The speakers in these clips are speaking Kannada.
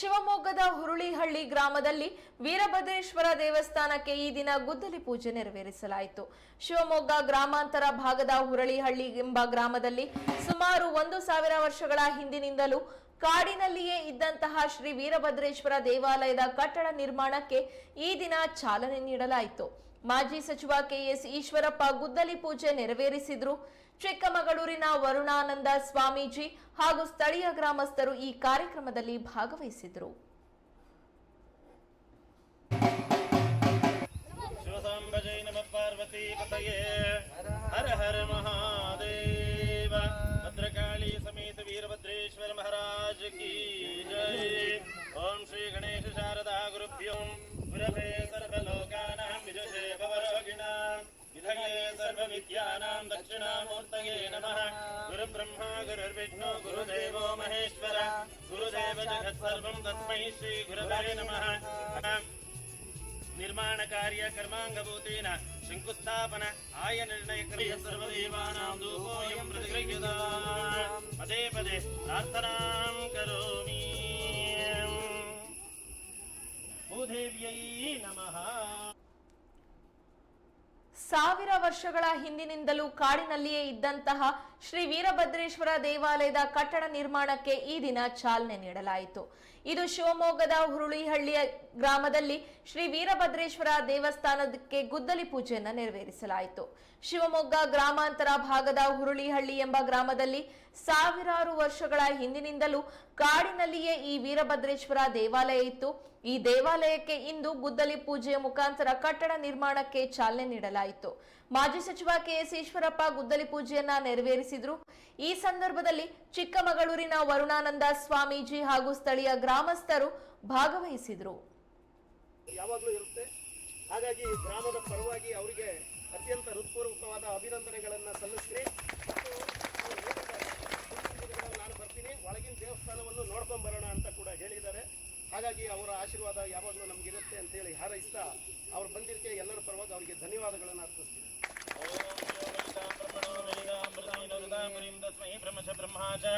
ಶಿವಮೊಗ್ಗದ ಹುರುಳಿಹಳ್ಳಿ ಗ್ರಾಮದಲ್ಲಿ ವೀರಭದ್ರೇಶ್ವರ ದೇವಸ್ಥಾನಕ್ಕೆ ಈ ದಿನ ಗುದ್ದಲಿ ಪೂಜೆ ನೆರವೇರಿಸಲಾಯಿತು. ಶಿವಮೊಗ್ಗ ಗ್ರಾಮಾಂತರ ಭಾಗದ ಹುರಳಿಹಳ್ಳಿ ಎಂಬ ಗ್ರಾಮದಲ್ಲಿ ಸುಮಾರು ಒಂದು ಸಾವಿರ ವರ್ಷಗಳ ಹಿಂದಿನಿಂದಲೂ ಕಾಡಿನಲ್ಲಿಯೇ ಇದ್ದಂತಹ ಶ್ರೀ ವೀರಭದ್ರೇಶ್ವರ ದೇವಾಲಯದ ಕಟ್ಟಡ ನಿರ್ಮಾಣಕ್ಕೆ ಈ ದಿನ ಚಾಲನೆ ನೀಡಲಾಯಿತು. ಮಾಜಿ ಸಚಿವ ಕೆಎಸ್ ಈಶ್ವರಪ್ಪ ಗುದ್ದಲಿ ಪೂಜೆ ನೆರವೇರಿಸಿದ್ರು. ಚಿಕ್ಕಮಗಳೂರಿನ ವರುಣಾನಂದ ಸ್ವಾಮೀಜಿ ಹಾಗೂ ಸ್ಥಳೀಯ ಗ್ರಾಮಸ್ಥರು ಈ ಕಾರ್ಯಕ್ರಮದಲ್ಲಿ ಭಾಗವಹಿಸಿದ್ರು. ಪಾರ್ವತಿ विद्यानां दक्षिणामूर्तये नमः गुरुब्रह्मा गुरुर्विष्णु गुरुदेवो महेश्वर गुरुदेव जगत्सर्वं तस्मै श्रीगुरवे नमः निर्माणकार्यकर्माङ्गभूतेन शङ्कुस्थापन आय निर्णयक्रिय सर्वदेवानां दूपोऽयं प्रतिगृह्यता पदे पदे प्रार्थनां करोमि भूदेव्यै नमः ಸಾವಿರ ವರ್ಷಗಳ ಹಿಂದಿನಿಂದಲೂ ಕಾಡಿನಲ್ಲಿಯೇ ಇದ್ದಂತಹ ಶ್ರೀ ವೀರಭದ್ರೇಶ್ವರ ದೇವಾಲಯದ ಕಟ್ಟಡ ನಿರ್ಮಾಣಕ್ಕೆ ಈ ದಿನ ಚಾಲನೆ ನೀಡಲಾಯಿತು. ಇದು ಶಿವಮೊಗ್ಗದ ಹುರುಳಿಹಳ್ಳಿಯ ಗ್ರಾಮದಲ್ಲಿ ಶ್ರೀ ವೀರಭದ್ರೇಶ್ವರ ದೇವಸ್ಥಾನಕ್ಕೆ ಗುದ್ದಲಿ ಪೂಜೆಯನ್ನು ನೆರವೇರಿಸಲಾಯಿತು. ಶಿವಮೊಗ್ಗ ಗ್ರಾಮಾಂತರ ಭಾಗದ ಹುರುಳಿಹಳ್ಳಿ ಎಂಬ ಗ್ರಾಮದಲ್ಲಿ ಸಾವಿರಾರು ವರ್ಷಗಳ ಹಿಂದಿನಿಂದಲೂ ಕಾಡಿನಲ್ಲಿಯೇ ಈ ವೀರಭದ್ರೇಶ್ವರ ದೇವಾಲಯ ಇತ್ತು. ಈ ದೇವಾಲಯಕ್ಕೆ ಇಂದು ಗುದ್ದಲಿ ಪೂಜೆಯ ಮುಖಾಂತರ ಕಟ್ಟಡ ನಿರ್ಮಾಣಕ್ಕೆ ಚಾಲನೆ ನೀಡಲಾಯಿತು. ಮಾಜಿ ಸಚಿವ ಕೆಎಸ್ ಈಶ್ವರಪ್ಪ ಗುದ್ದಲಿ ಪೂಜೆಯನ್ನ ನೆರವೇರಿಸಿದ್ರು ಈ ಸಂದರ್ಭದಲ್ಲಿ ಚಿಕ್ಕಮಗಳೂರಿನ ವರುಣಾನಂದ ಸ್ವಾಮೀಜಿ ಹಾಗೂ ಸ್ಥಳೀಯ ಗ್ರಾಮಸ್ಥರು ಭಾಗವಹಿಸಿದ್ರು. ಯಾವಾಗಲೂ ಇರುತ್ತೆ. ಹಾಗಾಗಿ ಗ್ರಾಮದ ಪರವಾಗಿ ಅವರಿಗೆ ಅತ್ಯಂತ ಹೃತ್ಪೂರ್ವಕವಾದ ಅಭಿನಂದನೆಗಳನ್ನು ಸಲ್ಲಿಸ್ತೀನಿ ನಾನು ಬರ್ತೀನಿ. ಒಳಗಿನ ದೇವಸ್ಥಾನವನ್ನು ನೋಡ್ಕೊಂಡ್ ಬರೋಣ ಅಂತ ಕೂಡ ಹೇಳಿದ್ದಾರೆ. ಹಾಗಾಗಿ ಅವರ ಆಶೀರ್ವಾದ ಯಾವಾಗಲೂ ನಮ್ಗಿರುತ್ತೆ ಅಂತ ಹೇಳಿ ಹಾರೈಸ್ತಾ ಅವ್ರು ಬಂದಿದ್ದಕ್ಕೆ ಎಲ್ಲರ ಪರವಾಗಿ ಅವರಿಗೆ ಧನ್ಯವಾದಗಳನ್ನು ಅರ್ಪಿಸ್ತೀನಿ. च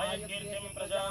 आयुर्कीर्तिं प्रजां